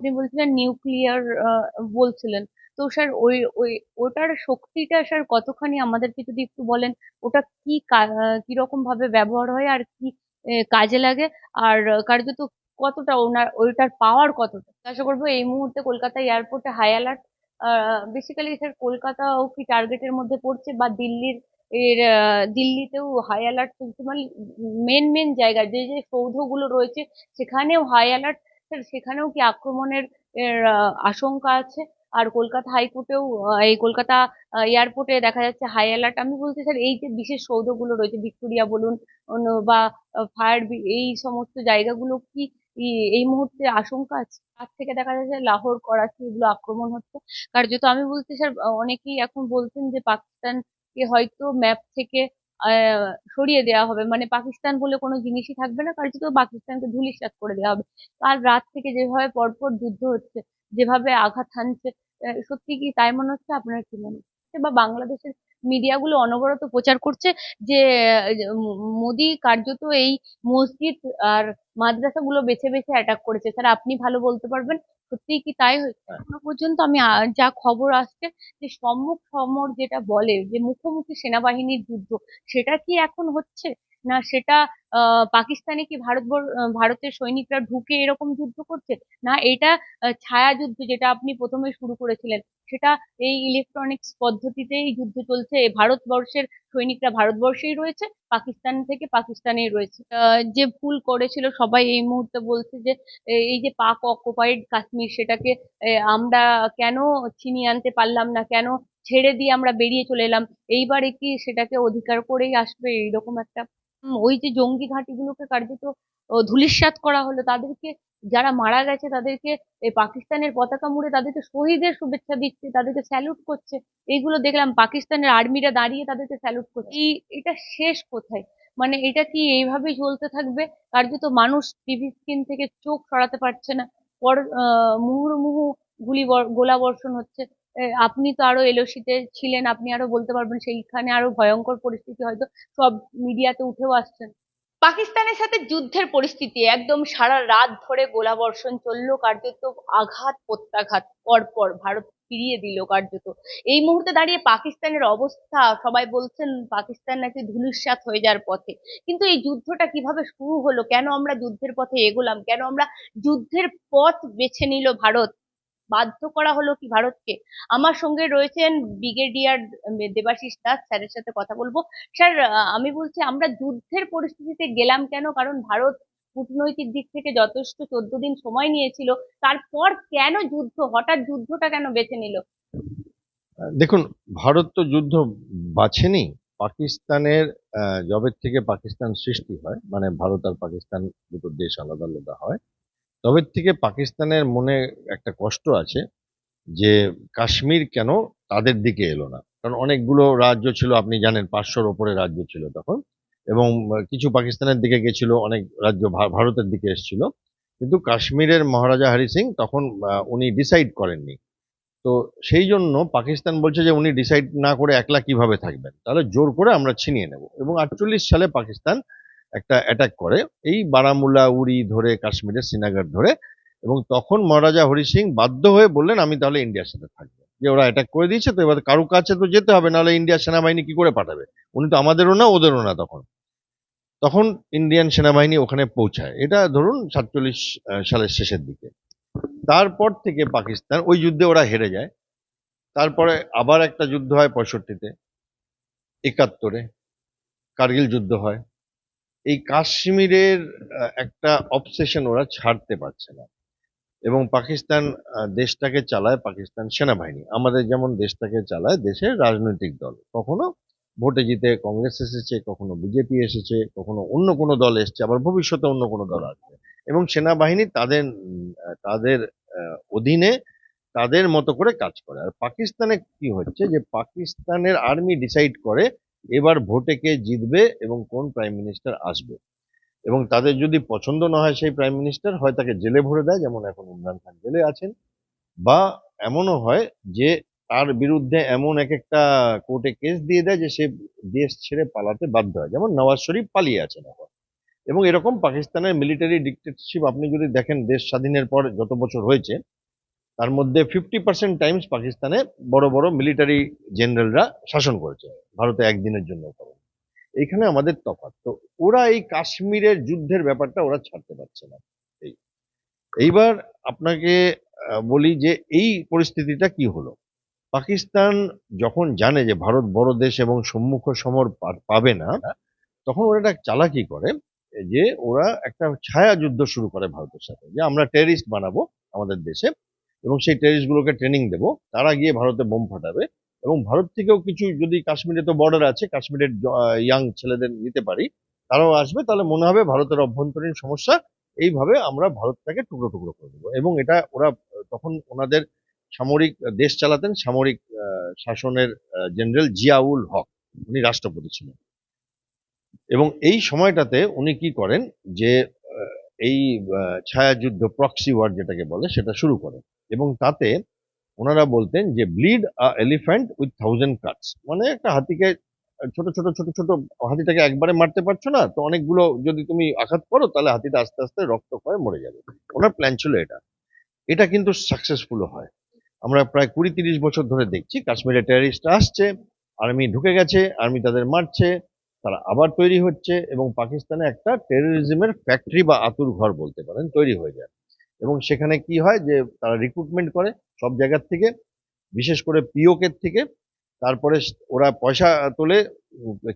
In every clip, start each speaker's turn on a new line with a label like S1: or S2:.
S1: আপনি বলছিলেন নিউক্লিয়ার বলছিলেন। তো স্যার ওই ওই, ওটার শক্তিটা স্যার কতখানি আমাদেরকে যদি একটু বলেন, ওটা কি কীরকম ভাবে ব্যবহার হয় আর কি কাজে লাগে? আর কার্যত কতটা ওনার, ওইটার পাওয়ার কতটা? আশা করব এই মুহূর্তে কলকাতা এয়ারপোর্টে হাই অ্যালার্ট বেসিক্যালি স্যার কলকাতাও কি টার্গেটের মধ্যে পড়ছে বা দিল্লির, এর দিল্লিতেও হাই অ্যালার্ট চলছে মানে মেন মেন জায়গা, যে যে সৌধগুলো রয়েছে, সেখানেও হাই অ্যালার্ট সেখানেও কি আক্রমণের আশঙ্কা আছে? আর কলকাতা হাইকোর্টেও এই কলকাতা এয়ারপোর্টে দেখা যাচ্ছে হাই অ্যালার্ট। আমি বলছি স্যার এই যে বিশেষ সৌধগুলো রয়েছে, ভিক্টোরিয়া বলুন বা ফায়ার এই সমস্ত জায়গাগুলো কি এই মুহূর্তে আশঙ্কা আছে? তার থেকে দেখা যাচ্ছে লাহোর, করাচি এগুলো আক্রমণ হচ্ছে। কার্যত আমি বলছি স্যার অনেকেই এখন বলছেন যে পাকিস্তানকে হয়তো ম্যাপ থেকে সরিয়ে দেওয়া হবে। মানে পাকিস্তান বলে কোনো জিনিসই থাকবে না কার্যত পাকিস্তানকে ধূলিসাৎ করে দেওয়া হবে। কাল রাত থেকে যেভাবে পরপর যুদ্ধ হচ্ছে, যেভাবে আঘাত হানছে সত্যি কি তাই মনে হচ্ছে? আপনার কি মনে হচ্ছে? বা বাংলাদেশের মিডিয়াগুলো অনবরত প্রচার করছে যে মোদি কার্যত এই মসজিদ আর মাদ্রাসাগুলো বেছে বেছে অ্যাটাক করেছে। স্যার আপনি ভালো বলতে পারবেন। সত্যিই কি তাই হয়েছে? এখনও পর্যন্ত আমি যা খবর আসছে যে সম্মুখ সমর যেটা বলে যে মুখোমুখি সেনাবাহিনীর যুদ্ধ সেটা কি এখন হচ্ছে? না সেটা আহ পাকিস্তানে কি ভারত ভারতের সৈনিকরা ঢুকে এরকম যুদ্ধ করছে? না এটা ছায়া যুদ্ধ যেটা আপনি প্রথমে শুরু করেছিলেন সেটা এই ইলেকট্রনিক্স পদ্ধতিতেই যুদ্ধ চলছে। ভারতবর্ষের সৈনিকরা ভারতবর্ষেই রয়েছে। পাকিস্তান থেকে পাকিস্তানেই রয়েছে। যে ভুল করেছিল, সবাই এই মুহূর্তে বলছে যে এই যে পাক অকুপাইড কাশ্মীর, সেটাকে আমরা কেন ছিনিয়ে আনতে পারলাম না? কেন ছেড়ে দিয়ে আমরা বেরিয়ে চলে এলাম? এইবারে কি সেটাকে অধিকার করেই আসবে? এইরকম একটা ওই যে জঙ্গি ঘাঁটিগুলোকে কার্যত ধূলিসাৎ করা হলো, তাদেরকে যারা মারা গেছে তাদেরকে এই পাকিস্তানের পতাকা মুড়ে তাদেরকে শহীদের শুভেচ্ছা দিচ্ছে, তাদেরকে স্যালুট করছে। এইগুলো দেখলাম পাকিস্তানের আর্মিরা দাঁড়িয়ে তাদেরকে স্যালুট করছে। এই, এটা শেষ কোথায়? মানে এটা কি এইভাবেই চলতে থাকবে? কার্যত মানুষ টিভি স্ক্রিন থেকে চোখ সরাতে পারছে না। পর মুহুর্মুহু গুলি গোলা বর্ষণ হচ্ছে। আপনি তো আরও এলওসিতে ছিলেন, আপনি আরও বলতে পারবেন, সেইখানে আরও ভয়ঙ্কর পরিস্থিতি হয়তো সব মিডিয়াতে উঠেও আসছেন পাকিস্তানের সাথে যুদ্ধের পরিস্থিতি, একদম সারা রাত ধরে গোলাবর্ষণ চলল, কার্যত আঘাত, প্রত্যাঘাত, পরপর ভারত ফিরিয়ে দিল কার্যত। এই মুহূর্তে দাঁড়িয়ে পাকিস্তানের অবস্থা, সবাই বলছেন পাকিস্তান নাকি ধূলিসাৎ হয়ে যাওয়ার পথে। কিন্তু এই যুদ্ধটা কীভাবে শুরু হলো, কেন আমরা যুদ্ধের পথে এগোলাম, কেন আমরা যুদ্ধের পথ বেছে নিল ভারত? বাধ্য করা হলো কি ভারতকে? আমার সঙ্গে রয়েছেন ব্রিগেডিয়ার দেবাশিস দাস, স্যারের সাথে কথা বলব। স্যার, আমি বলছি আমরা যুদ্ধের পরিস্থিতিতে গেলাম কেন? কারণ ভারত কূটনৈতিক দিক থেকে যথেষ্ট চোদ্দ দিন সময় নিয়েছিল। তারপর কেন যুদ্ধ? হঠাৎ যুদ্ধটা কেন বেছে নিল?
S2: দেখুন, ভারত তো যুদ্ধ বাছেনি। পাকিস্তানের জবের থেকে পাকিস্তান সৃষ্টি হয়। মানে ভারত আর পাকিস্তান দুটো দেশ আলাদা আলাদা হয়। তবে থেকে পাকিস্তানের মনে একটা কষ্ট আছে যে কাশ্মীর কেন তাদের দিকে এলো না। কারণ অনেকগুলো রাজ্য ছিল, আপনি জানেন পাঁচশোর ওপরে রাজ্য ছিল তখন এবং কিছু পাকিস্তানের দিকে গেছিল, অনেক রাজ্য ভারতের দিকে এসেছিল। কিন্তু কাশ্মীরের মহারাজা হরি সিং তখন উনি ডিসাইড করেননি। তো সেই জন্য পাকিস্তান বলছে যে উনি ডিসাইড না করে একলা কীভাবে থাকবেন? তাহলে জোর করে আমরা ছিনিয়ে নেব। এবং আটচল্লিশ সালে পাকিস্তান একটা অ্যাটাক করে। এই বারামুলা উড়ি ধরে, কাশ্মীরের শ্রীনগর ধরে এবং তখন মহারাজা হরি সিং বাধ্য হয়ে বললেন, আমি তাহলে ইন্ডিয়ার সাথে থাকব। যে ওরা অ্যাটাক করে দিয়েছে, তো এবার কারও কাছে তো যেতে হবে, নাহলে ইন্ডিয়ার সেনাবাহিনী কি করে পাঠাবে? উনি তো আমাদেরও না, ওদেরও না তখন। তখন ইন্ডিয়ান সেনাবাহিনী ওখানে পৌঁছায়। এটা ধরুন সাতচল্লিশ সালের শেষের দিকে। তারপর থেকে পাকিস্তান, ওই যুদ্ধে ওরা হেরে যায়। তারপরে আবার একটা যুদ্ধ হয় পঁয়ষট্টিতে, একাত্তরে, কার্গিল যুদ্ধ হয়। এই কাশ্মীরের একটা অবসেশন ওরা ছাড়তে পারছে না। এবং পাকিস্তান দেশটাকে চালায় পাকিস্তান সেনাবাহিনী। আমাদের যেমন দেশটাকে চালায় দেশের রাজনৈতিক দল। কখনো ভোটে জিতে কংগ্রেস এসেছে, কখনো বিজেপি এসেছে, কখনো অন্য কোনো দল এসেছে, আবার ভবিষ্যতে অন্য কোনো দল আসবে। এবং সেনাবাহিনী তাদের তাদের অধীনে তাদের মতো করে কাজ করে। আর পাকিস্তানে কি হচ্ছে যে, পাকিস্তানের আর্মি ডিসাইড করে এবার ভোটে কে জিতবে এবং কোন প্রাইম মিনিস্টার আসবে? এবং তাদের যদি পছন্দ না হয় সেই প্রাইম মিনিস্টার হয় তাকে জেলে ভরে দেয়, যেমন এখন ইমরান খান জেলে আছেন, বা এমনও হয় যে তার বিরুদ্ধে এমন এক একটা কোর্টে কেস দিয়ে দেয় যে সে দেশ ছেড়ে পালাতে বাধ্য হয়। যেমন নওয়াজ শরীফ পালিয়ে আছেন এখন। এবং এরকম পাকিস্তানের মিলিটারি ডিক্টেটরশিপ আপনি যদি দেখেন, দেশ স্বাধীনের পর যত বছর হয়েছে তার মধ্যে ফিফটি পার্সেন্ট টাইমস পাকিস্তানে বড় বড় মিলিটারি জেনারেলরা শাসন করেছে। ভারতে একদিনের জন্য এইখানে আমাদের তফাৎ। তো ওরা এই কাশ্মীরের যুদ্ধের ব্যাপারটা ওরা ছাড়তে পারছে না। এই, এইবার আপনাকে বলি যে এই পরিস্থিতিটা কি হলো? পাকিস্তান যখন জানে যে ভারত বড় দেশ এবং সম্মুখ সমর পাবে না, তখন ওরা একটা চালাকি করে যে ওরা একটা ছায়া যুদ্ধ শুরু করে ভারতের সাথে। যে আমরা টেরিস্ট বানাবো আমাদের দেশে। এবং সেই টেরিস্ট গুলোকে ট্রেনিং দেবো। তারা গিয়ে ভারতে বোম ফাটাবে এবং ভারত থেকেও কিছু যদি কাশ্মীরে তো বর্ডার আছে, কাশ্মীরের ইয়াং ছেলেদের নিতে পারি, তারাও আসবে। তাহলে মনে হবে ভারতের অভ্যন্তরীণ সমস্যা, এইভাবে আমরা ভারতটাকে টুকরো টুকরো করে দেবো। এবং এটা ওরা, তখন ওনাদের সামরিক, দেশ চালাতেন সামরিক শাসনের জেনারেল জিয়াউল হক। উনি রাষ্ট্রপতি ছিলেন। এবং এই সময়টাতে উনি কি করেন যে এই ছায়াযুদ্ধ প্রক্সি ওয়ার যেটাকে বলে, সেটা শুরু করেন। এবং তাতে ওনারা বলতেন যে bleed a elephant with thousand cuts মানে একটা হাতিকে, ছোট ছোট ছোট ছোট হাতিটাকে একবারে মারতে পারছ না, তো অনেকগুলো যদি তুমি আঘাত করো, তাহলে হাতিটা আস্তে আস্তে রক্ত করে মরে যাবে। ওনার প্ল্যান ছিল এটা। এটা কিন্তু সাকসেসফুল হয়। আমরা প্রায় কুড়ি তিরিশ বছর ধরে দেখছি, কাশ্মীরে টেরিস্ট আসছে আর্মি ঢুকে গেছে আর্মি তাদের মারছে, তারা আবার তৈরি হচ্ছে এবং পাকিস্তানে একটা টেরোরিজমের ফ্যাক্টরি বা আতুর ঘর বলতে পারেন, তৈরি হয়ে যায়। এবং সেখানে কি হয় যে তারা রিক্রুটমেন্ট করে সব জায়গার থেকে, বিশেষ করে পিওকের থেকে। তারপরে ওরা পয়সা তোলে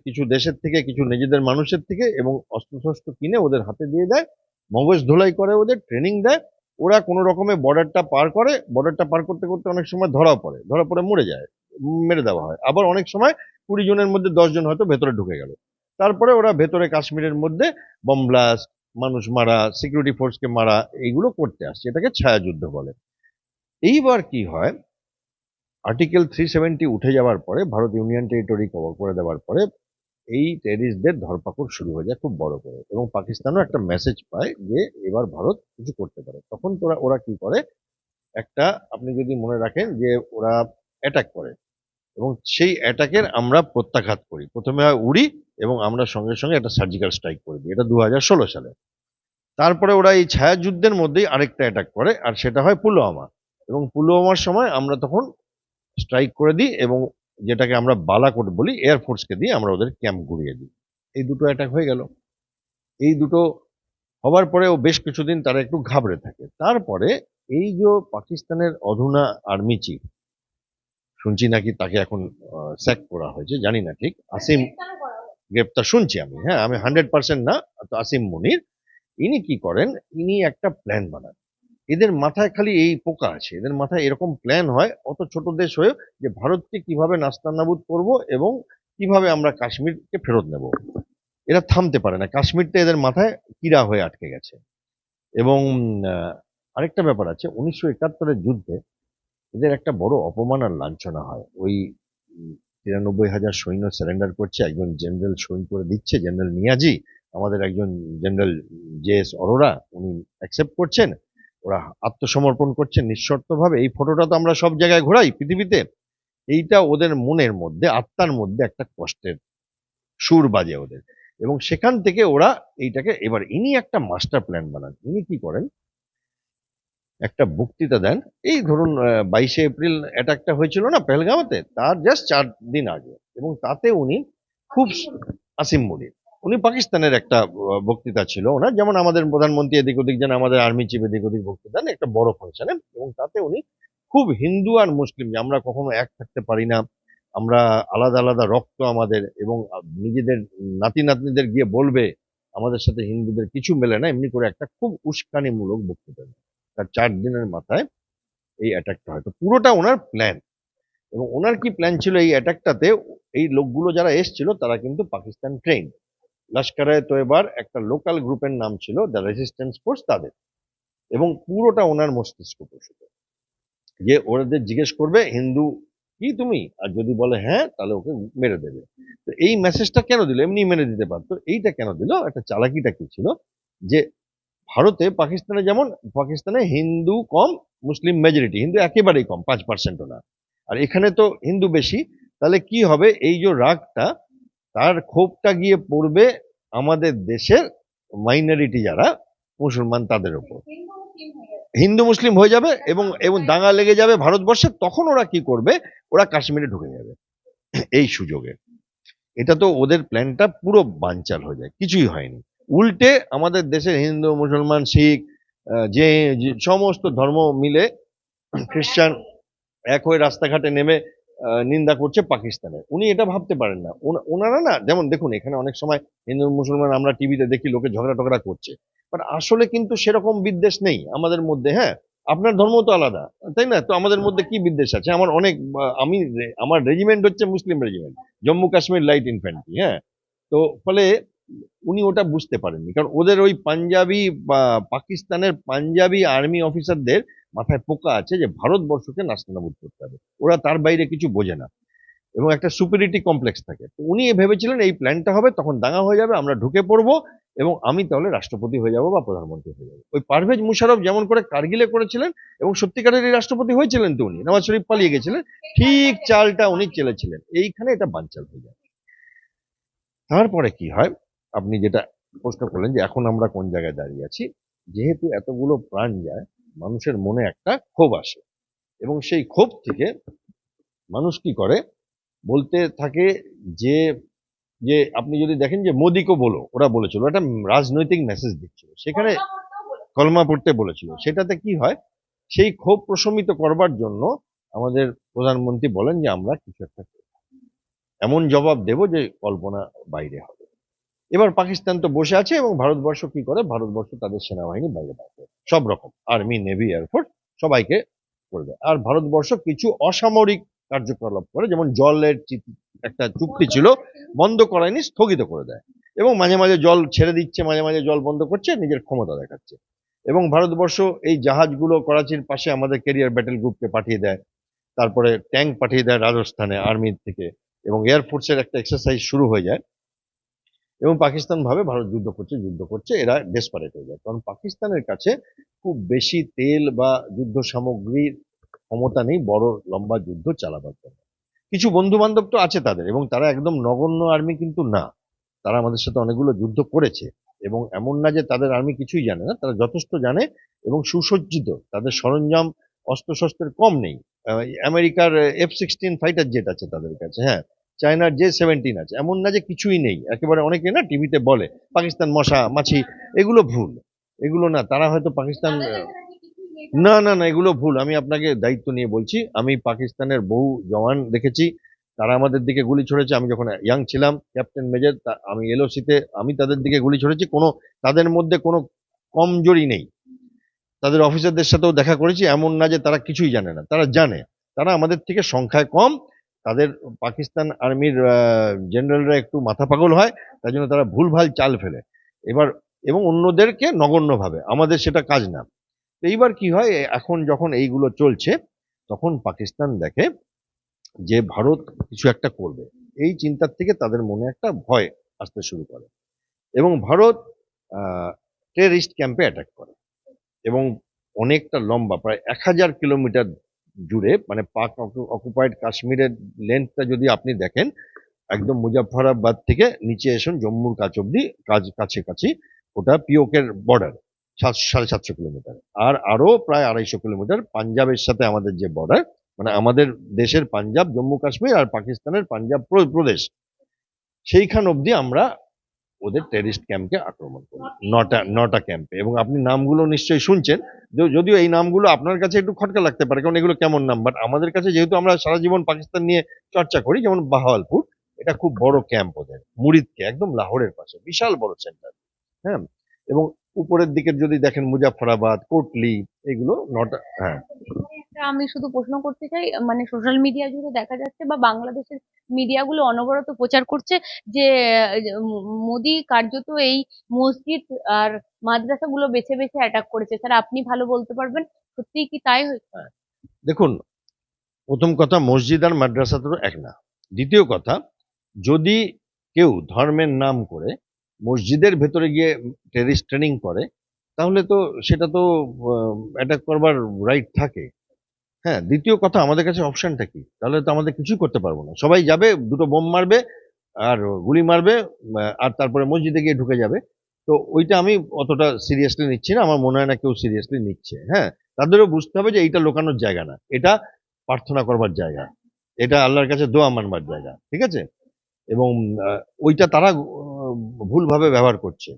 S2: কিছু দেশের থেকে, কিছু নিজেদের মানুষের থেকে এবং অস্ত্রশস্ত্র কিনে ওদের হাতে দিয়ে দেয়, মগজ ধোলাই করে ওদের ট্রেনিং দেয়। ওরা কোনো রকমে বর্ডারটা পার করে বর্ডারটা পার করতে করতে অনেক সময় ধরা পড়ে ধরা পড়ে মরে যায়, মেরে দেওয়া হয়। আবার অনেক সময় কুড়ি জনের মধ্যে দশ জন হয়তো ভেতরে ঢুকে গেল। তারপরে ওরা ভেতরে কাশ্মীরের মধ্যে বম ব্লাস্ট মানুষ মারা সিকিউরিটি ফোর্সকে মারা, এইগুলো করতে আসছে, এটাকে ছায়াযুদ্ধ বলে। এইবার কি হয়? আর্টিকেল থ্রি সেভেন্টি উঠে যাওয়ার পরে, ভারত ইউনিয়ন টেরিটরি কভার করে দেওয়ার পরে, এই টেরিস্টদের ধরপাকড় শুরু হয়ে যায় খুব বড় করে এবং পাকিস্তানও একটা মেসেজ পায় যে, এবার ভারত কিছু করতে পারে। তখন তোরা, ওরা কি করে? একটা, আপনি যদি মনে রাখেন যে, ওরা অ্যাটাক করে এবং সেই অ্যাটাকের আমরা প্রত্যাঘাত করি। প্রথমে হয় উড়ি এবং আমরা সঙ্গে সঙ্গে একটা সার্জিক্যাল স্ট্রাইক করে দিই। এটা দু সালে। তারপরে ওরা এই ছায়াযুদ্ধের মধ্যেই আরেকটা অ্যাটাক করে আর সেটা হয় পুলওয়ামা। এবং পুলওয়ামার সময় আমরা তখন স্ট্রাইক করে দিই এবং যেটাকে আমরা বালাকোট বলি এয়ারফোর্সকে দিয়ে আমরা ওদের ক্যাম্প ঘুরিয়ে দিই। এই দুটো অ্যাটাক হয়ে গেল। এই দুটো হবার পরে ও বেশ কিছুদিন তারা একটু ঘাবড়ে থাকে। তারপরে এই যে পাকিস্তানের অধুনা আর্মি চিফ শুনছি নাকি তাকে এখন স্যাক করা হয়েছে জানি না ঠিক আসিম গ্রেপ্তার শুনছি আমি হ্যাঁ আমি হান্ড্রেড পার্সেন্ট না, তো আসিম মনির। ইনি কি করেন? ইনি একটা প্ল্যান বানান। এদের মাথায় খালি এই পোকা আছে, এদের মাথায় এরকম প্ল্যান হয় অত ছোট দেশ হয়ে যে ভারতকে কীভাবে নাস্তানাবুদ করব এবং কীভাবে আমরা কাশ্মীরকে ফেরত নেব। এরা থামতে পারে না, কাশ্মীরটা এদের মাথায় কিরা হয়ে আটকে গেছে। এবং আরেকটা ব্যাপার আছে, উনিশশো একাত্তরের যুদ্ধে এদের একটা বড় অপমান আর লাঞ্ছনা হয়। ওই তিরানব্বই হাজার সৈন্য সারেন্ডার করছে, একজন জেনারেল সই করে দিচ্ছে জেনারেল নিয়াজি, আমাদের একজন জেনারেল জে এস অরোরা, উনি অ্যাকসেপ্ট করছেন, ওরা আত্মসমর্পণ করছেন নিঃশর্তভাবে, এই ফটোটা তো আমরা সব জায়গায় ঘোরাই পৃথিবীতে, এইটা ওদের মনের মধ্যে, আত্মার মধ্যে একটা কষ্টের সুর বাজে ওদের, এবং সেখান থেকে ওরা এইটাকে, এবার ইনি একটা মাস্টার প্ল্যান বানান, ইনি কি করেন? একটা বক্তৃতা দেন। এই ধরুন বাইশে এপ্রিল অ্যাটাকটা হয়েছিল না পেহেলগাঁওতে? তার জাস্ট চার দিন আগে। এবং তাতে উনি খুব আসিম মনির। উনি পাকিস্তানের একটা বক্তৃতা ছিল ওনার। যেমন আমাদের প্রধানমন্ত্রী এদিক ওদিক যেন আমাদের আর্মি চিফ এদিক ওদিক বক্তৃতা দেন, একটা বড় ফাংশনে এবং তাতে উনি খুব হিন্দু আর মুসলিম, যে আমরা কখনো এক থাকতে পারি না। আমরা আলাদা আলাদা রক্ত আমাদের এবং নিজেদের নাতি নাতনিদের গিয়ে বলবে, আমাদের সাথে হিন্দুদের কিছু মেলে না। এমনি করে একটা খুব উস্কানিমূলক বক্তৃতা দেন। তার চার দিনের মাথায় এই অ্যাটাকটা হয়। তো পুরোটা ওনার প্ল্যান এবং ওনার কি প্ল্যান ছিল এই অ্যাটাকটাতে এই লোকগুলো যারা এসছিল, তারা কিন্তু পাকিস্তান ট্রেন লস্করে তোয়েবার একটা লোকাল গ্রুপের নাম ছিল দ্য রেজিস্ট্যান্স ফোর্স তাদের। এবং পুরোটা ওনার মস্তিষ্ক প্রসূত। যে ওদের জিজ্ঞেস করবে, হিন্দু কি তুমি? আর যদি বলে হ্যাঁ তাহলে ওকে মেরে দেবে। তো এই মেসেজটা কেন দিল? এমনি মেরে দিতে পারতো। এইটা কেন দিল? একটা চালাকিটা কি ছিল? যে ভারতে পাকিস্তানে যেমন, পাকিস্তানে হিন্দু কম, মুসলিম মেজরিটি হিন্দু একেবারেই কম, পাঁচ পার্সেন্টও না। আর এখানে তো হিন্দু বেশি, তাহলে কি হবে? এই যে রাগটা, তার ক্ষোভটা গিয়ে পড়বে আমাদের দেশের মাইনরিটি যারা, মুসলমান তাদের উপর। হিন্দু মুসলিম হয়ে যাবে এবং এবং দাঙ্গা লেগে যাবে ভারতবর্ষে, তখন ওরা কি করবে? ওরা কাশ্মীরে ঢুকে যাবে। এই সুযোগে। এটা তো ওদের প্ল্যানটা পুরো বানচাল হয়ে যায়, কিছুই হয়নি। উল্টে আমাদের দেশের হিন্দু, মুসলমান, শিখ যে সমস্ত ধর্ম মিলে খ্রিস্টান এক হয়ে রাস্তাঘাটে নেমে নিন্দা করছে পাকিস্তানের। উনি এটা ভাবতে পারেন না। ওনা- ওনারা না, যেমন দেখুন, এখানে অনেক সময় হিন্দু, মুসলমান আমরা টিভিতে দেখি, লোকে ঝগড়া টগড়া করছে। বাট আসলে কিন্তু সেরকম বিদ্বেষ নেই আমাদের মধ্যে হ্যাঁ? আপনার ধর্ম তো আলাদা, তাই না? তো আমাদের মধ্যে কি বিদ্বেষ আছে? আমার অনেক আমি আমার রেজিমেন্ট হচ্ছে Muslim regiment Jammu Kashmir light infantry হ্যাঁ? তো ফলে উনি ওটা বুঝতে পারেননি। কারণ ওদের ওই পাঞ্জাবি পাকিস্তানের পাঞ্জাবি আর্মি অফিসারদের মাথায় পোকা আছে যে ভারতবর্ষকে নাস্তানাবুদ করতে হবে। ওরা তার বাইরে কিছু বোঝে না। এবং একটা সুপিরিটি কমপ্লেক্স থাকে। তো উনি ভেবেছিলেন এই প্ল্যানটা হবে, তখন দাঙ্গা হয়ে যাবে, আমরা ঢুকে পড়ব এবং আমি তাহলে রাষ্ট্রপতি হয়ে যাব বা প্রধানমন্ত্রী হয়ে যাব। ওই পারভেজ মুশারফ যেমন করে কার্গিলে করেছিলেন এবং সত্যিকারের এই রাষ্ট্রপতি হয়েছিলেন তো উনি, নওয়াজ শরীফ পালিয়ে গেছিলেন, ঠিক চালটা উনি চেলেছিলেন। এইখানে এটা বানচাল হয়ে যায়। তারপরে কি হয়? আপনি যেটা প্রশ্ন করলেন যে এখন আমরা কোন জায়গায় দাঁড়িয়ে আছি, যেহেতু এতগুলো প্রাণ যায়, মানুষের মনে একটা ক্ষোভ আসে এবং সেই ক্ষোভ থেকে মানুষ কি করে? বলতে থাকে যে যে আপনি যদি দেখেন যে মোদিকে বলো, ওরা বলেছিল, একটা রাজনৈতিক মেসেজ দিচ্ছিল, সেখানে কলমা পড়তে বলেছিল, সেটাতে কি হয়? সেই ক্ষোভ প্রশমিত করবার জন্য আমাদের প্রধানমন্ত্রী বলেন যে আমরা কিছু একটা এমন জবাব দেব যে কল্পনা বাইরে হবে। এবার পাকিস্তান তো বসে আছে এবং ভারতবর্ষ কি করে? ভারতবর্ষ তাদের সেনাবাহিনী বাইরে পাঠাবে সব রকম। আর্মি নেভি এয়ারফোর্স সবাইকে করে দেয় আর ভারতবর্ষ কিছু অসামরিক কার্যকলাপ করে, যেমন জলের একটা চুক্তি ছিল, বন্ধ করায়নি, স্থগিত করে দেয়। এবং মাঝে মাঝে জল ছেড়ে দিচ্ছে, মাঝে মাঝে জল বন্ধ করছে, নিজের ক্ষমতা দেখাচ্ছে। এবং ভারতবর্ষ এই জাহাজগুলো করাচির পাশে আমাদের কেরিয়ার ব্যাটেল গ্রুপকে পাঠিয়ে দেয়। তারপরে ট্যাঙ্ক পাঠিয়ে দেয় রাজস্থানে আর্মির থেকে। এবং এয়ারফোর্সের একটা এক্সারসাইজ শুরু হয়ে যায়। এবং পাকিস্তান ভাবে ভারত যুদ্ধ করছে যুদ্ধ করছে, এরা ডেসপারেট হয়ে যায়। কারণ পাকিস্তানের কাছে খুব বেশি তেল বা যুদ্ধ সামগ্রীর ক্ষমতা নেই, বড় লম্বা যুদ্ধ চালাবার জন্য। কিছু বন্ধু বান্ধব তো আছে তাদের এবং তারা একদম নগণ্য আর্মি কিন্তু না। তারা আমাদের সাথে অনেকগুলো যুদ্ধ করেছে এবং এমন না যে তাদের আর্মি কিছুই জানে না, তারা যথেষ্ট জানে এবং সুসজ্জিত। তাদের সরঞ্জাম, অস্ত্রশস্ত্রের কম নেই। আমেরিকার এফ সিক্সটিন ফাইটার জেট আছে তাদের কাছে হ্যাঁ। চায়নার যে সেভেন্টিন আছে এমন না যে কিছুই নেই। একেবারে অনেকে না টিভিতে বলে পাকিস্তান মশা মাছি এগুলো ভুল। এগুলো না তারা হয়তো পাকিস্তান না না না এগুলো ভুল। আমি আপনাকে দায়িত্ব নিয়ে বলছি আমি পাকিস্তানের বহু জওয়ান দেখেছি তারা আমাদের দিকে গুলি ছড়েছে। আমি যখন ইয়াং ছিলাম ক্যাপ্টেন মেজর আমি এলওসিতে আমি তাদের দিকে গুলি ছড়েছি। কোনো তাদের মধ্যে কোনো কমজোরি নেই। তাদের অফিসারদের সাথেও দেখা করেছি। এমন না যে তারা কিছুই জানে না। তারা জানে তারা আমাদের থেকে সংখ্যায় কম। তাদের পাকিস্তান আর্মির জেনারেলরা একটু মাথা পাগল হয় তাই জন্য তারা ভুলভাল চাল ফেলে। এবার, এবং অন্যদেরকে নগণ্য ভাবে আমাদের সেটা কাজ না। এইবার কি হয় এখন যখন এইগুলো চলছে, তখন পাকিস্তান দেখে যে ভারত কিছু একটা করবে। এই চিন্তার থেকে তাদের মনে একটা ভয় আসতে শুরু করে। এবং ভারত টেরিস্ট ক্যাম্পে অ্যাটাক করে। এবং অনেকটা লম্বা, প্রায় এক হাজার কিলোমিটার জুড়ে মানে পাক অকুপাইড কাশ্মীরের লেন্থটা যদি আপনি দেখেন, একদম মুজাফরাবাদ থেকে নিচে এসুন, জম্মুর কাছ অব্দি কাজ কাছে কাছে ওটা পিওকের বর্ডার সাত সাড়ে সাতশো কিলোমিটার। আর আরও প্রায় আড়াইশো কিলোমিটার পাঞ্জাবের সাথে আমাদের যে বর্ডার মানে আমাদের দেশের পাঞ্জাব, জম্মু কাশ্মীর আর পাকিস্তানের পাঞ্জাব প্রদেশ, সেইখান অবধি আমরা ওদের টেরিস্ট ক্যাম্পকে আক্রমণ করি। নটা নটা ক্যাম্পে এবং আপনি নামগুলো নিশ্চয়ই শুনছেন যদিও এই নামগুলো আপনার কাছে একটু খটকা লাগতে পারে, কারণ এগুলো কেমন নাম? বাট আমাদের কাছে যেহেতু আমরা সারা জীবন পাকিস্তান নিয়ে চর্চা করি, যেমন বাহাওয়ালপুর এটা খুব বড় ক্যাম্প ওদের, মুরিদকে, একদম লাহোরের পাশে, বিশাল বড় সেন্টার হ্যাঁ? এবং উপরের দিকে যদি দেখেন মুজাফরাবাদ কোটলি, এগুলো নটা হ্যাঁ।
S1: আমি শুধু প্রশ্ন করতে চাই মানে সোশ্যাল মিডিয়া জুড়ে দেখা যাচ্ছে বা বাংলাদেশের মিডিয়াগুলো অনবরত প্রচার করছে যে মোদি কার্যত এই মসজিদ আর মাদ্রাসাগুলো বেছে বেছে অ্যাটাক করেছে। স্যার, আপনি ভালো বলতে পারবেন? সত্যিই কি তাই হয়েছে
S2: দেখুন, প্রথম কথা, মসজিদ আর মাদ্রাসা তো এক না। দ্বিতীয় কথা, যদি কেউ ধর্মের নাম করে মসজিদের ভেতরে গিয়ে টেরিস্ট ট্রেনিং করে, তাহলে তো সেটা তো অ্যাটাক করবার রাইট থাকে। হ্যাঁ দ্বিতীয় কথা আমাদের কাছে অপশনটা কি? তাহলে তো আমাদের কিছুই করতে পারব না। সবাই যাবে, দুটো বোম মারবে, আর গুলি মারবে আর তারপরে মসজিদে গিয়ে ঢুকে যাবে। তো ওইটা আমি অতটা সিরিয়াসলি নিচ্ছি না, আমার মনে হয় না কেউ সিরিয়াসলি নিচ্ছে। হ্যাঁ তাদেরও বুঝতে হবে যে এইটা লোকানোর জায়গা না, এটা প্রার্থনা করবার জায়গা। এটা আল্লাহর কাছে দোয়া মানবার জায়গা, ঠিক আছে? এবং ওইটা তারা ভুলভাবে ব্যবহার করছে।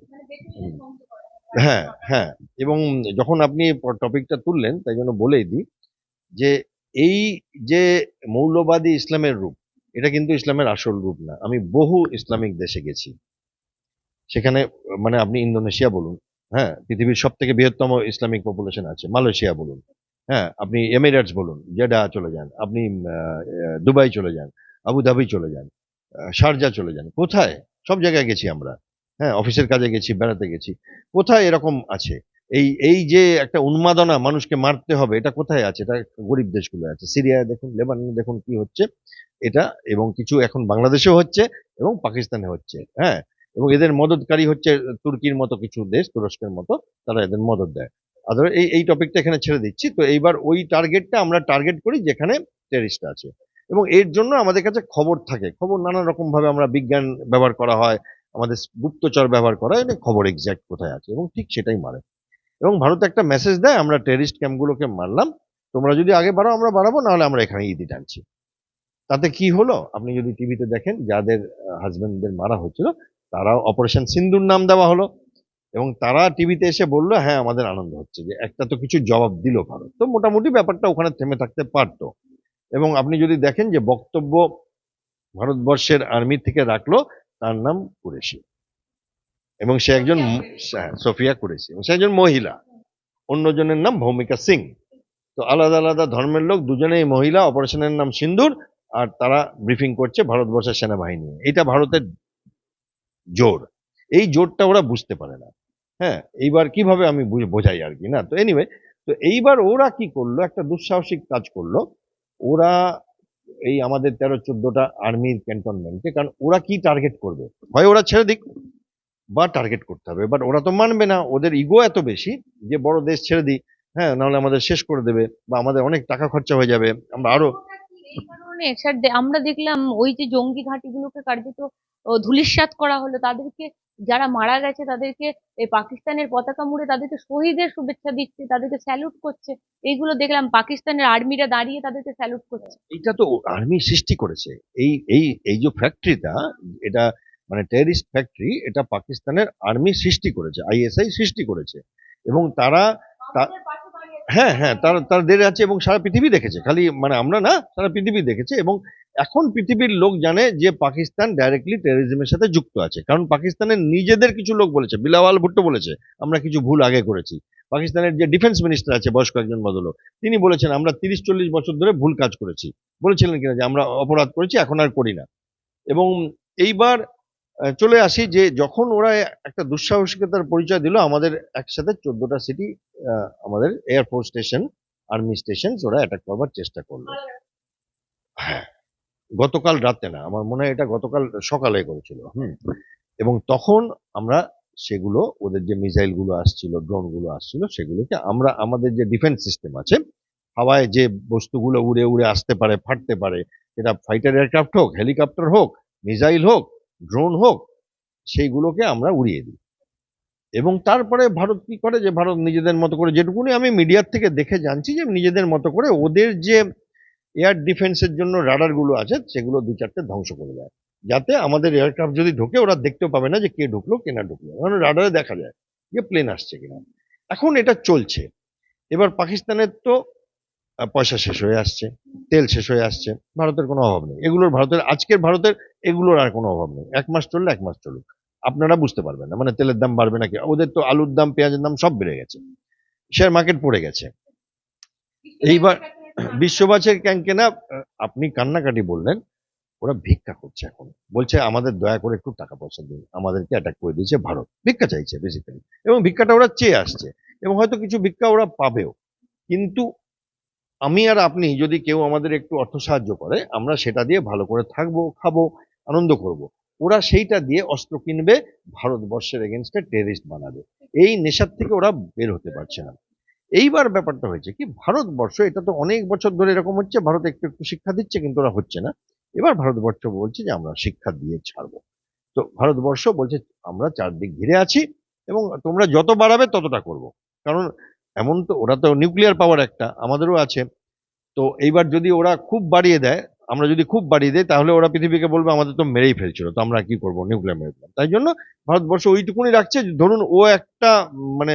S2: হ্যাঁ হ্যাঁ এবং যখন আপনি টপিকটা তুললেন, তাই জন্য বলেই দিই যে এই যে মৌলবাদী ইসলামের রূপ, এটা কিন্তু ইসলামের আসল রূপ না। আমি বহু ইসলামিক দেশে গেছি। সেখানে মানে আপনি ইন্দোনেশিয়া বলুন হ্যাঁ পৃথিবীর সব থেকে বৃহত্তম ইসলামিক পপুলেশন আছে, মালয়েশিয়া বলুন হ্যাঁ আপনি এমিরেটস বলুন, জেডা চলে যান, আপনি দুবাই চলে যান, আবুধাবি চলে যান শারজা চলে যান, কোথায়? সব জায়গায় গেছি আমরা হ্যাঁ অফিসের কাজে গেছি, বেড়াতে গেছি, কোথায় এরকম আছে? এই এই যে একটা উন্মাদনা মানুষকে মারতে হবে, এটা কোথায় আছে? এটা গরিব দেশগুলো আছে। সিরিয়ায় দেখুন, লেবাননে দেখুন কি হচ্ছে। এটা এবং কিছু এখন বাংলাদেশেও হচ্ছে এবং পাকিস্তানে হচ্ছে হ্যাঁ? এবং এদের মদতকারী হচ্ছে তুর্কির মতো কিছু দেশ, তুরস্কের মতো, তারা এদের মদত দেয়। আদার এই এই টপিকটা এখানে ছেড়ে দিচ্ছি। তো এইবার ওই টার্গেটটা আমরা টার্গেট করি যেখানে টেরিস্ট আছে। এবং এর জন্য আমাদের কাছে খবর থাকে। খবর নানা রকম ভাবে আমরা বিজ্ঞান ব্যবহার করা হয়, আমাদের গুপ্তচর ব্যবহার করা হয় খবর এক্স্যাক্ট কোথায় আছে? এবং ঠিক সেটাই মারে। এবং ভারত একটা মেসেজ দেয়, আমরা টেরিস্ট ক্যাম্পগুলোকে মারলাম, তোমরা যদি আগে বাড়াও, আমরা বাড়াবো, নাহলে আমরা এখানে ইদি টানছি। তাতে কি হলো? আপনি যদি টিভিতে দেখেন, যাদের হাজবেন্ডদের মারা হয়েছিল, তারাও অপারেশন সিন্ধুর নাম দেওয়া হলো, এবং তারা টিভিতে এসে বলল হ্যাঁ আমাদের আনন্দ হচ্ছে যে একটা তো কিছু জবাব দিল ভারত। তো মোটামুটি ব্যাপারটা ওখানে থেমে থাকতে পারতো। এবং আপনি যদি দেখেন যে বক্তব্য ভারতবর্ষের আর্মি থেকে রাখল, তার নাম কুরেশি। এবং সে একজন সোফিয়া এবং সে একজন মহিলা। অন্যজনের নাম ভৌমিকা সিং। তো আলাদা আলাদা ধর্মের লোক, দুজনেই মহিলা, অপারেশনের নাম সিন্দুর, আর তারা ব্রিফিং করছে ভারতবর্ষের সেনাবাহিনী এটা ভারতের জোর। এই জোরটা ওরা বুঝতে পারে না। হ্যাঁ এইবার কীভাবে আমি বুঝ- বোঝাই আর কি, না? তো এনিওয়ে তো এইবার ওরা কি করল? একটা দুঃসাহসিক কাজ করল। ওরা এই আমাদের তেরো চোদ্দটা আর্মির ক্যান্টনমেন্টকে, কারণ ওরা কি টার্গেট করবে? হয় ওরা ছেড়ে দিক। বা টার্গেট করতে হবে। বাট ওরা তো মানবে না ওদের ইগো এত বেশি যে বড় দেশ ছেড়ে দিই হ্যাঁ নাহলে আমাদের শেষ করে দেবে বা আমাদের অনেক টাকা খরচা হয়ে যাবে। আমরা
S1: আরও স্যার আমরা দেখলাম ওই যে জঙ্গি ঘাঁটিগুলোকে কার্যত ধূলিসাৎ করা হলো। তাদেরকে যারা মারা গেছে তাদেরকে এই পাকিস্তানের পতাকা মুড়ে তাদেরকে শহীদের শুভেচ্ছা দিচ্ছে তাদেরকে স্যালুট করছে। এইগুলো দেখলাম পাকিস্তানের আর্মিরা দাঁড়িয়ে তাদেরকে স্যালুট করছে।
S2: এটা তো আর্মি সৃষ্টি করেছে। এই এই এই যে ফ্যাক্টরিটা এটা মানে টেরিস্ট ফ্যাক্টরি এটা পাকিস্তানের আর্মি সৃষ্টি করেছে আইএসআই সৃষ্টি করেছে। এবং তারা। হ্যাঁ হ্যাঁ তারা তারা দেড় আছে এবং সারা পৃথিবী দেখেছে। খালি মানে আমরা না, সারা পৃথিবী দেখেছে এবং এখন পৃথিবীর লোক জানে যে পাকিস্তান ডাইরেক্টলি টেরোরিজমের সাথে যুক্ত আছে। কারণ পাকিস্তানের নিজেদের কিছু লোক বলেছে, বিলাওয়াল ভুট্টো বলেছে, আমরা কিছু ভুল আগে করেছি। পাকিস্তানের যে ডিফেন্স মিনিস্টার আছে, বয়স্ক একজন ভদ্রলোক, তিনি বলেছেন, আমরা তিরিশ চল্লিশ বছর ধরে ভুল কাজ করেছি। বলেছিলেন কিনা যে আমরা অপরাধ করেছি, এখন আর করি না। এবং এইবার চলে আসি যে যখন ওরা একটা দুঃসাহসিকতার পরিচয় দিল, আমাদের একসাথে চোদ্দটা সিটি আমাদের air force station army station ওরা অ্যাটাক করবার চেষ্টা করল। হ্যাঁ গতকাল রাতে না, আমার মনে হয় এটা গতকাল সকালে করেছিল, হুম। এবং তখন আমরা সেগুলো, ওদের যে মিসাইলগুলো আসছিল ড্রোনগুলো আসছিল, সেগুলোকে আমরা, আমাদের যে ডিফেন্স সিস্টেম আছে, হাওয়ায় যে বস্তুগুলো উড়ে উড়ে আসতে পারে, ফাটতে পারে, সেটা ফাইটার এয়ারক্রাফট হোক হেলিকপ্টার হোক মিসাইল হোক ড্রোন হোক, সেইগুলোকে আমরা উড়িয়ে দিই। এবং তারপরে ভারত কি করে? যে ভারত নিজেদের মতো করে, যেটুকুনি আমি মিডিয়ার থেকে দেখে জানছি যে নিজেদের মতো করে ওদের যে এয়ার ডিফেন্সের জন্য রাডারগুলো আছে, সেগুলো দু চারটে ধ্বংস করে দেয়। যাতে আমাদের এয়ারক্রাফট যদি ঢোকে, ওরা দেখতেও পাবে না যে কে ঢুকলো, কে না ঢুকলো। কারণ রাডারে দেখা যায় যে প্লেন আসছে কিনা। এখন এটা চলছে। এবার পাকিস্তানের তো পয়সা শেষ হয়ে আসছে, তেল শেষ হয়ে আসছে, ভারতের কোনো অভাব নেই। এগুলোর ভারতের, আজকের ভারতের এগুলোর আর কোনো অভাব নেই। এক মাস চললে এক মাস চলুক। আপনারা বুঝতে পারবেন না মানে তেলের দাম বাড়বে নাকি? ওদের তো আলুর দাম, পেঁয়াজের দাম সব বেড়ে গেছে। শেয়ার মার্কেট পড়ে গেছে। এইবার বিশ্ববাসের ক্যাঙ্কেনা আপনি কান্নাকাটি বললেন, ওরা ভিক্ষা করছে এখন। বলছে, আমাদের দয়া করে একটু টাকা পয়সা দিন। আমাদেরকে অ্যাটাক করে দিয়েছে ভারত। ভিক্ষা চাইছে বেসিক্যালি এবং ভিক্ষাটা ওরা চেয়ে আসছে। এবং হয়তো কিছু ভিক্ষা ওরা পাবেও। কিন্তু আমি আর আপনি যদি কেউ আমাদের একটু অর্থ সাহায্য করে, আমরা সেটা দিয়ে ভালো করে থাকব, খাব, আনন্দ করব। ওরা সেইটা দিয়ে অস্ত্র কিনবে, ভারতবর্ষের এগেনস্টে টেরিস্ট বানাবে। এই নেশার থেকে ওরা বের হতে পারছে না। এইবার ব্যাপারটা হয়েছে কি, ভারতবর্ষ, এটা তো অনেক বছর ধরে এরকম হচ্ছে, ভারত একটু একটু শিক্ষা দিচ্ছে কিন্তু ওরা হচ্ছে না। এবার ভারতবর্ষ বলছে যে, আমরা শিক্ষা দিয়ে ছাড়বো। তো ভারতবর্ষ বলছে, আমরা চারদিক ঘিরে আছি এবং তোমরা যত বাড়াবে ততটা করব। কারণ এমন তো, ওরা তো নিউক্লিয়ার পাওয়ার একটা, আমাদেরও আছে। তো এইবার যদি ওরা খুব বাড়িয়ে দেয়, আমরা যদি খুব বাড়িয়ে দেয় তাহলে ওরা পৃথিবীকে বলবে, আমাদের তো মেরেই ফেলছিল, তো আমরা কি করব নিউক্লিয়ার মেরে ফেললাম। তাই জন্য ভারতবর্ষ ওইটুকুনি রাখছে, ধরুন ও একটা মানে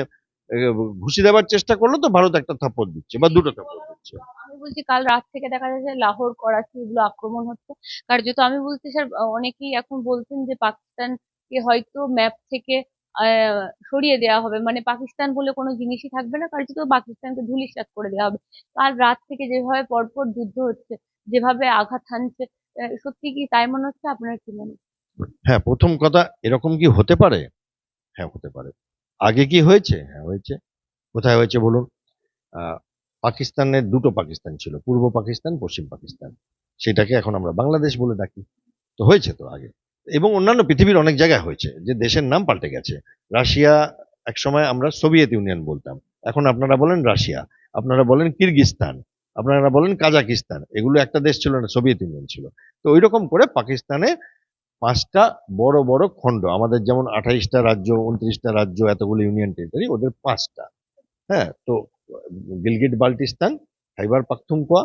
S2: ঘুষি দেওয়ার চেষ্টা করল, তো ভারত একটা থাপ্পড় দিচ্ছে, বা দুটো থাপ্পড় দিচ্ছে।
S1: আমি বলছি, কাল রাত থেকে দেখা যাচ্ছে লাহোর, করাচি এগুলো আক্রমণ হচ্ছে। কার্যত আমি বলছি, স্যার, অনেকেই এখন বলছেন যে, পাকিস্তানকে হয়তো ম্যাপ থেকে সরিয়ে দেওয়া হবে। মানে পাকিস্তান বলে কোনো জিনিসই থাকবে না কার্যত পাকিস্তানকে ধুলিস্যাৎ করে দেওয়া হবে। কাল রাত থেকে যেভাবে পরপর যুদ্ধ হচ্ছে, যেভাবে আঘাত হানছে সত্যি কি তাই মনে হচ্ছে? আপনার কি মনে
S2: হ্যাঁ? প্রথম কথা, এরকম কি হতে পারে? হ্যাঁ হতে পারে। আগে কি হয়েছে? হ্যাঁ হয়েছে। কোথায় হয়েছে বলুন? পাকিস্তানের দুটো পাকিস্তান ছিল, পূর্ব পাকিস্তান, পশ্চিম পাকিস্তান। সেটাকে এখন আমরা বাংলাদেশ বলে ডাকি। তো হয়েছে তো আগে। এবং অন্যান্য পৃথিবীর অনেক জায়গায় হয়েছে যে দেশের নাম পাল্টে গেছে। রাশিয়া, একসময় আমরা সোভিয়েত ইউনিয়ন বলতাম। এখন আপনারা বলেন রাশিয়া, আপনারা বলেন কিরগিস্তান, আপনারা বলেন কাজাকিস্তান, এগুলো একটা দেশ ছিল না, সোভিয়েত ইউনিয়ন ছিল। তো ওই রকম করে পাকিস্তানে পাঁচটা বড় বড় খণ্ড, আমাদের যেমন আঠাইশটা রাজ্য, উনত্রিশটা রাজ্য, এতগুলো ইউনিয়ন টেরিটরি, ওদের পাঁচটা। হ্যাঁ তো গিলগিট বাল্টিস্তান, খাইবার পাখতুনখোয়া,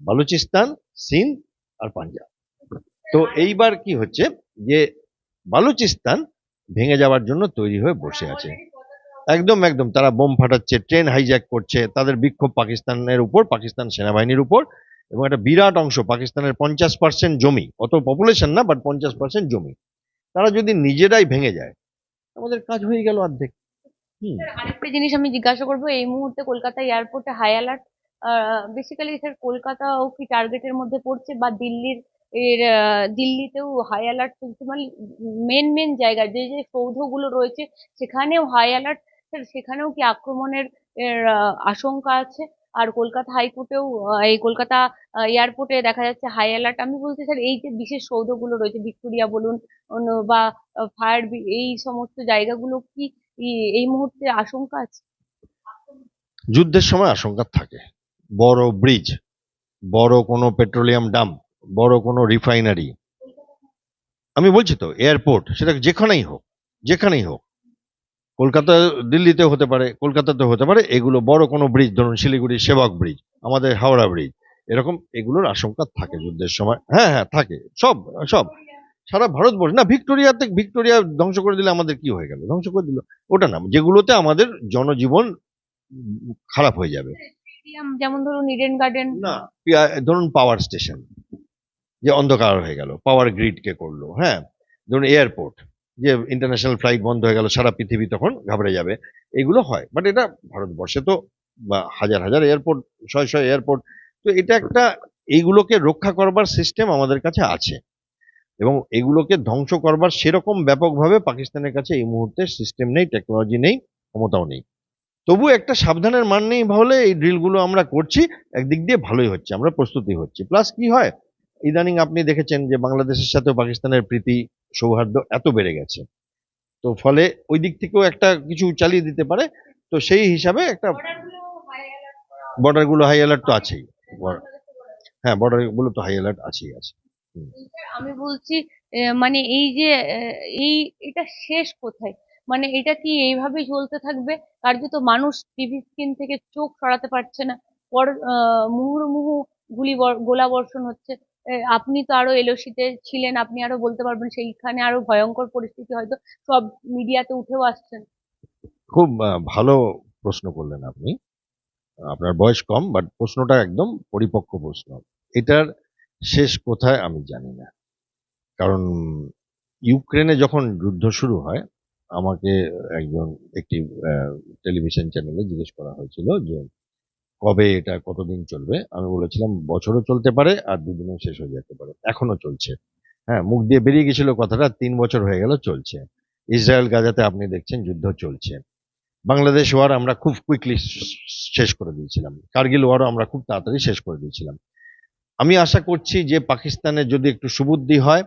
S2: বালুচিস্তান, সিন্ধ আর পাঞ্জাব। তো এইবার কি হচ্ছে যে বালুচিস্তান ভেঙে যাওয়ার জন্য তৈরি হয়ে বসে আছে। একদম একদম, তারা বোম ফাটাচ্ছে, ট্রেন হাইজ্যাক করছে, তাদের বিক্ষোভ পাকিস্তানের উপর, পাকিস্তান সেনাবাহিনীর উপর, এবং একটা বিরাট অংশ পাকিস্তানের পঞ্চাশ পার্সেন্ট জমি, অত পপুলেশন না বাট পঞ্চাশ পার্সেন্ট জমি। তারা যদি নিজেরাই ভেঙে যায়, আমাদের কাজ হয়ে গেল অর্ধেক।
S1: আরেকটা জিনিস আমি জিজ্ঞাসা করব, এই মুহূর্তে কলকাতা এয়ারপোর্টে হাই অ্যালার্ট বেসিক্যালি স্যার কলকাতাও কি টার্গেটের মধ্যে পড়ছে, বা দিল্লির এর দিল্লিতেও হাই অ্যালার্ট মানে মেন মেন জায়গা, যে যে সৌধগুলো রয়েছে, সেখানেও হাই অ্যালার্ট সেখানেও কি আক্রমণের আশঙ্কা আছে? আর কলকাতা হাইকোর্টেও এই কলকাতা এয়ারপোর্টে দেখা যাচ্ছে হাই অ্যালার্ট আমি বলছি স্যার এই যে বিশেষ সৌধগুলো রয়েছে, ভিক্টোরিয়া বলুন বা ফায়ার এই সমস্ত জায়গাগুলো কি এই মুহূর্তে আশঙ্কা আছে?
S2: যুদ্ধের সময় আশঙ্কা থাকে। বড় ব্রিজ, বড় কোনো পেট্রোলিয়াম ডাম্প বড় কোনো রিফাইনারি আমি বলছি তো এয়ারপোর্ট সেটা যেখানেই হোক যেখানেই হোক কলকাতা দিল্লিতে হতে পারে কলকাতাতে হতে পারে এগুলো বড় কোনো ব্রিজ ধরুন শিলিগুড়ি সেবক ব্রিজ আমাদের হাওড়া ব্রিজ এরকম এগুলোর আশঙ্কা থাকে যুদ্ধের সময়। হ্যাঁ হ্যাঁ থাকে সব সব। সারা ভারতবর্ষ না ভিক্টোরিয়াতে ভিক্টোরিয়া ধ্বংস করে দিলে আমাদের কি হয়ে গেল? ধ্বংস করে দিল। ওটা না যেগুলোতে আমাদের জনজীবন খারাপ হয়ে যাবে।
S1: যেমন ধরুন ইডেন গার্ডেন
S2: না ধরুন পাওয়ার স্টেশন যে অন্ধকার হয়ে গেল পাওয়ার গ্রিড কে করল হ্যাঁ? ধরুন এয়ারপোর্ট যে ইন্টারন্যাশনাল ফ্লাইট বন্ধ হয়ে গেল, সারা পৃথিবী তখন ঘাবড়ে যাবে, এগুলো হয়। বাট এটা ভারতবর্ষে তো, বা হাজার হাজার এয়ারপোর্ট শয় শয় এয়ারপোর্ট তো এটা একটা এইগুলোকে রক্ষা করবার সিস্টেম আমাদের কাছে আছে। এবং এগুলোকে ধ্বংস করবার সেরকম ব্যাপকভাবে পাকিস্তানের কাছে এই মুহূর্তে সিস্টেম নেই টেকনোলজি নেই, ক্ষমতাও নেই। তবু একটা সাবধানের মান নেই হলে এই ড্রিলগুলো আমরা করছি, একদিক দিয়ে ভালোই হচ্ছে, আমরা প্রস্তুতি হচ্ছি। প্লাস কি হয়? ইদানিং আপনি দেখেছেন যে বাংলাদেশের সাথে পাকিস্তানের প্রীতি সৌহার্দ্য এত বেড়ে গেছে। তো ফলে ওই দিক থেকেও একটা কিছু চালিয়ে দিতে পারে। তো সেই হিসাবে একটা বর্ডারগুলো হাই অ্যালার্ট তো আছেই। হ্যাঁ বর্ডারগুলো তো হাই অ্যালার্ট আছেই, আছে।
S1: আমি বলছি মানে এই যে এই, এটা শেষ কোথায়? মানে এটা কি এইভাবেই চলতে থাকবে? কার্যত মানুষ টিভি স্ক্রিন থেকে চোখ সরাতে পারছে না। পর মুহুর্মুহু গুলি গোলা বর্ষণ হচ্ছে। আপনি তো আরও এলওসিতে ছিলেন, আপনি আরও বলতে পারবেন সেইখানে আরও ভয়ঙ্কর পরিস্থিতি হয়তো সব মিডিয়াতে উঠেও আসছেন।
S2: খুব ভালো প্রশ্ন করলেন আপনি। আপনার বয়স কম বাট প্রশ্নটা একদম পরিপক্ক প্রশ্ন। এটার শেষ কোথায় আমি জানি না। কারণ ইউক্রেনে যখন যুদ্ধ শুরু হয়, আমাকে একজন একটি টেলিভিশন চ্যানেলে জিজ্ঞেস করা হয়েছিল যে কবে এটা কতদিন চলবে? আমি বলেছিলাম, বছরও চলতে পারে আর দুদিনও শেষ হয়ে যেতে পারে। এখনও চলছে। হ্যাঁ মুখ দিয়ে বেরিয়ে গেছিল কথাটা, তিন বছর হয়ে গেল, চলছে। ইসরায়েল গাজাতে আপনি দেখছেন যুদ্ধ চলছে। বাংলাদেশ ওয়ার আমরা খুব কুইকলি শেষ করে দিয়েছিলাম। কার্গিল ওয়ারও আমরা খুব তাড়াতাড়ি শেষ করে দিয়েছিলাম। আমি আশা করছি যে পাকিস্তানের যদি একটু সুবুদ্ধি হয়,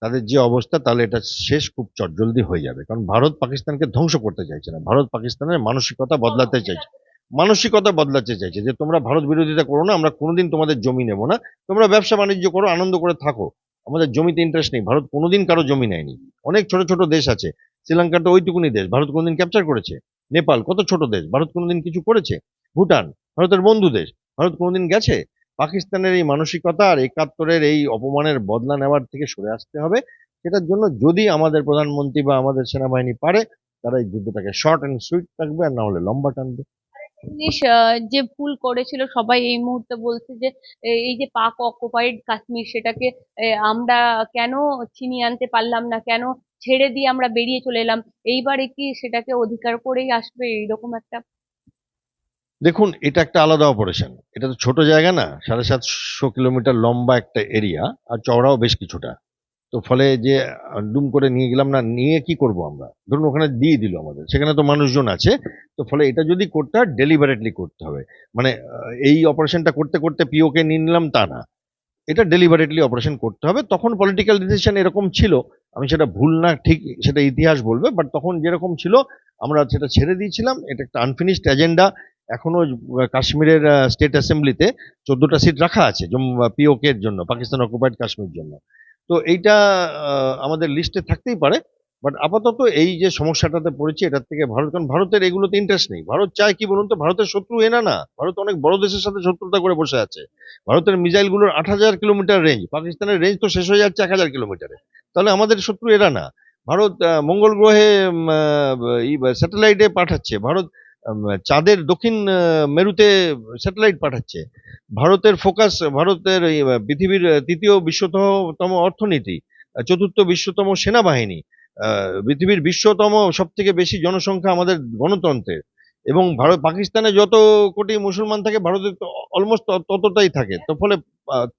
S2: তাদের যে অবস্থা, তাহলে এটা শেষ খুব চটজলদি হয়ে যাবে। কারণ ভারত পাকিস্তানকে ধ্বংস করতে চাইছে না। ভারত পাকিস্তানের মানসিকতা বদলাতে চাইছে। মানসিকতা বদলাতে চাইছে, যে তোমরা ভারত বিরোধিতা করো না, আমরা কোনোদিন তোমাদের জমি নেব না, তোমরা ব্যবসা বাণিজ্য করো, আনন্দ করে থাকো। আমাদের জমিতে ইন্টারেস্ট নেই, ভারত কোনোদিন কারও জমি নেয়নি। অনেক ছোট ছোট দেশ আছে শ্রীলঙ্কা তো ওইটুকুনি দেশ, ভারত কোনোদিন ক্যাপচার করেছে। নেপাল কত ছোট দেশ, ভারত কোনোদিন কিছু করেছে? ভুটান, ভারতের বন্ধু দেশ, ভারত কোনোদিন গেছে? পাকিস্তানের এই মানসিকতা আর একাত্তরের এই অপমানের বদলা নেওয়ার থেকে সরে আসতে হবে। সেটার জন্য যদি আমাদের প্রধানমন্ত্রী বা আমাদের সেনাবাহিনী পারে, তারা এই যুদ্ধটাকে শর্ট অ্যান্ড সুইট থাকবে, আর না হলে লম্বা টানবে।
S1: জিনিস যে ভুল করেছিল, সবাই এই মুহূর্তে বলছে যে এই যে পাক অকুপাইড কাশ্মীর, সেটাকে আমরা কেন ছিনিয়ে আনতে পারলাম না? কেন ছেড়ে দিয়ে আমরা বেরিয়ে চলে এলাম? এইবারে কি সেটাকে অধিকার করেই আসবে? এইরকম একটা
S2: দেখুন, এটা একটা আলাদা অপারেশন এটা তো ছোট জায়গা না, সাড়ে সাতশো কিলোমিটার লম্বা একটা এরিয়া আর চওড়াও বেশ কিছুটা। তো ফলে যে দুম করে নিয়ে গেলাম না, নিয়ে কি করব আমরা? ধরুন ওখানে দিয়ে দিল আমাদের, সেখানে তো মানুষজন আছে, তো ফলে এটা যদি করতে হয় ডেলিভারেটলি করতে হবে। মানে এই অপারেশনটা করতে করতে পিওকে নিয়ে নিলাম তা না। এটা ডেলিভারেটলি অপারেশন করতে হবে, তখন পলিটিক্যাল ডিসিশন এরকম ছিল, আমি সেটা ভুল না, ঠিক সেটা ইতিহাস বলবে বাট তখন যেরকম ছিল, আমরা সেটা ছেড়ে দিয়েছিলাম, এটা একটা আনফিনিশড এজেন্ডা এখনও কাশ্মীরের স্টেট অ্যাসেম্বলিতে চোদ্দটা সিট রাখা আছে পিওকে এর জন্য, পাকিস্তান অকুপাইড কাশ্মীর জন্য। তো এইটা আমাদের লিস্টে থাকতেই পারে বাট আপাতত এই যে সমস্যাটাতে পড়েছি এটার থেকে ভারত কারণ ভারতের এগুলোতে ইন্টারেস্ট নেই। ভারত চায় কি বলুন তো, ভারতের শত্রু এনা না ভারত অনেক বড় দেশের সাথে শত্রুতা করে বসে আছে। ভারতের মিসাইলগুলোর আট হাজার কিলোমিটার রেঞ্জ পাকিস্তানের রেঞ্জ তো শেষ হয়ে যাচ্ছে এক হাজার কিলোমিটারে। তাহলে আমাদের শত্রু এরা না। ভারত মঙ্গল গ্রহে স্যাটেলাইটে পাঠাচ্ছে। ভারত চাঁদের দক্ষিণ মেরুতে স্যাটেলাইট পাঠাচ্ছে। ভারতের ফোকাস, ভারতের পৃথিবীর তৃতীয় বিশ্বতম অর্থনীতি চতুর্থ বিশ্বতম সেনাবাহিনী পৃথিবীর বিশ্বতম সব থেকে বেশি জনসংখ্যা আমাদের গণতন্ত্রের। এবং ভারত, পাকিস্তানে যত কোটি মুসলমান থাকে, ভারতে অলমোস্ট ততটাই থাকে। তো ফলে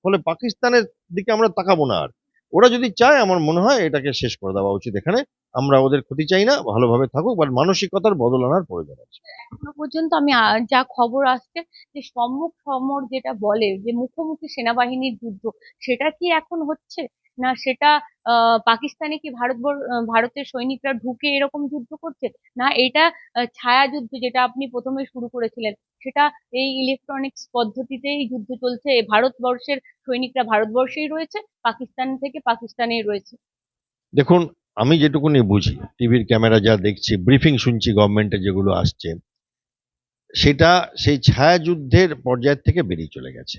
S2: ফলে পাকিস্তানের দিকে আমরা তাকাবো না আর। ওরা যদি চায়, আমার মনে হয় এটাকে শেষ করে দেওয়া উচিত। এখানে আমরা ওদের ক্ষতি চাই না, ভালোভাবে থাকুক বাট মানসিকতার বদল আনার প্রয়োজন আছে।
S1: এখনও পর্যন্ত আমি যা খবর আসছে, যে সম্মুখ সমর যেটা বলে, যে মুখোমুখি সেনাবাহিনীর যুদ্ধ, সেটা কি এখন হচ্ছে? না সেটা পাকিস্তানে কি ভারতবর্ষ ভারতের সৈনিকরা ঢুকে এরকম যুদ্ধ করছে? না এটা ছায়া যুদ্ধ যেটা আপনি প্রথমে শুরু করেছিলেন, সেটা এই ইলেকট্রনিক্স পদ্ধতিতেই যুদ্ধ চলছে। ভারতবর্ষের সৈনিকরা ভারতবর্ষেই রয়েছে, পাকিস্তান থেকে পাকিস্তানেই রয়েছে।
S2: দেখুন, আমি যেটুকুনি বুঝি, টিভির ক্যামেরা যা দেখছি, ব্রিফিং শুনছি গভর্নমেন্টে যেগুলো আসছে, সেটা সেই ছায়াযুদ্ধের পর্যায়ের থেকে বেরিয়ে চলে গেছে।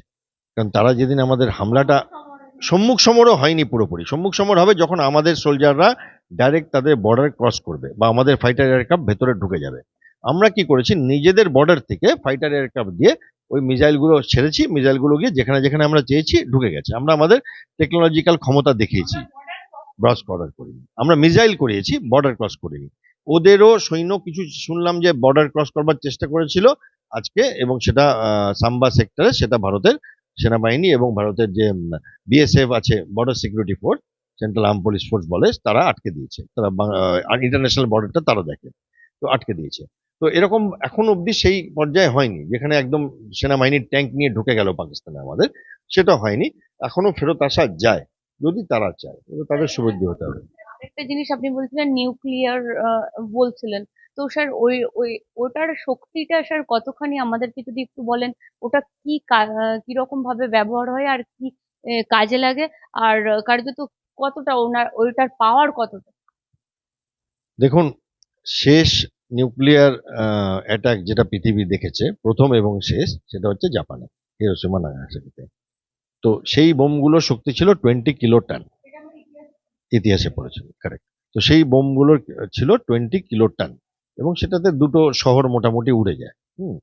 S2: কারণ তারা যেদিন আমাদের হামলাটা সম্মুখ সমরও হয়নি পুরোপুরি। সম্মুখ সমর হবে যখন আমাদের সোলজাররা ডাইরেক্ট তাদের বর্ডার ক্রস করবে বা আমাদের ফাইটার এয়ারক্রাফট ভেতরে ঢুকে যাবে। আমরা কি করেছি? নিজেদের বর্ডার থেকে ফাইটার এয়ারক্রাফট দিয়ে ওই মিসাইলগুলো ছেড়েছি, মিসাইলগুলো গিয়ে যেখানে যেখানে আমরা চেয়েছি ঢুকে গেছে। আমরা আমাদের টেকনোলজিক্যাল ক্ষমতা দেখিয়েছি ক্রস বর্ডার করিনি। আমরা মিসাইল করিয়েছি বর্ডার ক্রস করিনি। ওদেরও সৈন্য কিছু শুনলাম যে বর্ডার ক্রস করবার চেষ্টা করেছিল আজকে এবং সেটা সাম্বা সেক্টরে সেটা ভারতের সেনাবাহিনী এবং ভারতের যে বিএসএফ আছে border security force central arm police force বলে, তারা আটকে দিয়েছে। তারা ইন্টারন্যাশনাল বর্ডারটা তারা দেখে, তো আটকে দিয়েছে। তো এরকম এখন অবধি সেই পর্যায়ে হয়নি, যেখানে একদম সেনাবাহিনীর ট্যাঙ্ক নিয়ে ঢুকে গেল পাকিস্তানে আমাদের, সেটা হয়নি, এখনও ফেরত আসা যায়, যদি তারা চায়, তাদের সুবুদ্ধি হতে হবে।
S1: একটা জিনিস আপনি বলছিলেন নিউক্লিয়ার বলছিলেন। তো স্যার ওই ওই, ওটার শক্তিটা স্যার কতখানি আমাদেরকে যদি একটু বলেন? ওটা কি কীরকম ভাবে ব্যবহার হয় আর কি কাজে লাগে? আর কার্যত কতটা ওনার, ওইটার পাওয়ার কতটা?
S2: দেখুন, শেষ নিউক্লিয়ার অ্যাটাক যেটা পৃথিবী দেখেছে, প্রথম এবং শেষ, সেটা হচ্ছে জাপানে তো সেই বোমগুলোর শক্তি ছিল টোয়েন্টি কিলো টন ইতিহাসে পড়েছিল কারেক্ট তো সেই বোমগুলোর, ছিল টোয়েন্টি কিলো টন এবং সেটাতে দুটো শহর মোটামুটি উড়ে যায়। হুম।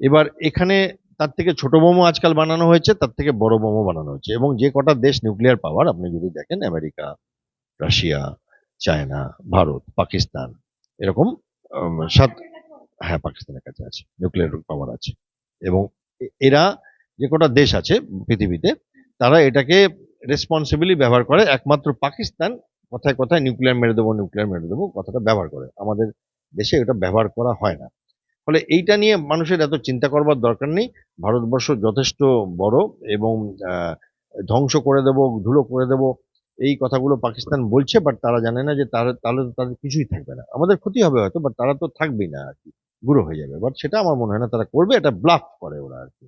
S2: এবার এখানে তার থেকে ছোট বোমও আজকাল বানানো হয়েছে, তার থেকে বড় বোমও বানানো হয়েছে এবং যে কটা দেশ নিউক্লিয়ার পাওয়ার আপনি যদি দেখেন America, Russia, China, Bharat, Pakistan, এরকম সাত হ্যাঁ পাকিস্তানের কাছে আছে নিউক্লিয়ার পাওয়ার আছে। এবং এরা যে কটা দেশ আছে পৃথিবীতে, তারা এটাকে রেসপন্সিবিলি ব্যবহার করে, একমাত্র পাকিস্তান কথায় কথায় নিউক্লিয়ার মেরে দেবো নিউক্লিয়ার মেরে দেবো, কথাটা ব্যবহার করে। আমাদের দেশে এটা ব্যবহার করা হয় না। ফলে এইটা নিয়ে মানুষের এত চিন্তা করবার দরকার নেই। ভারতবর্ষ যথেষ্ট বড় এবং ধ্বংস করে দেব, ধুলো করে দেব, এই কথাগুলো পাকিস্তান বলছে বাট তারা জানে না যে তারা, তাহলে তো তাদের কিছুই থাকবে না। আমাদের ক্ষতি হবে হয়তো বাট তারা তো থাকবেই না আর কি গুঁড়ো হয়ে যাবে। বাট সেটা আমার মনে হয় না, তারা করবে, এটা ব্লাফ করে ওরা আর কি।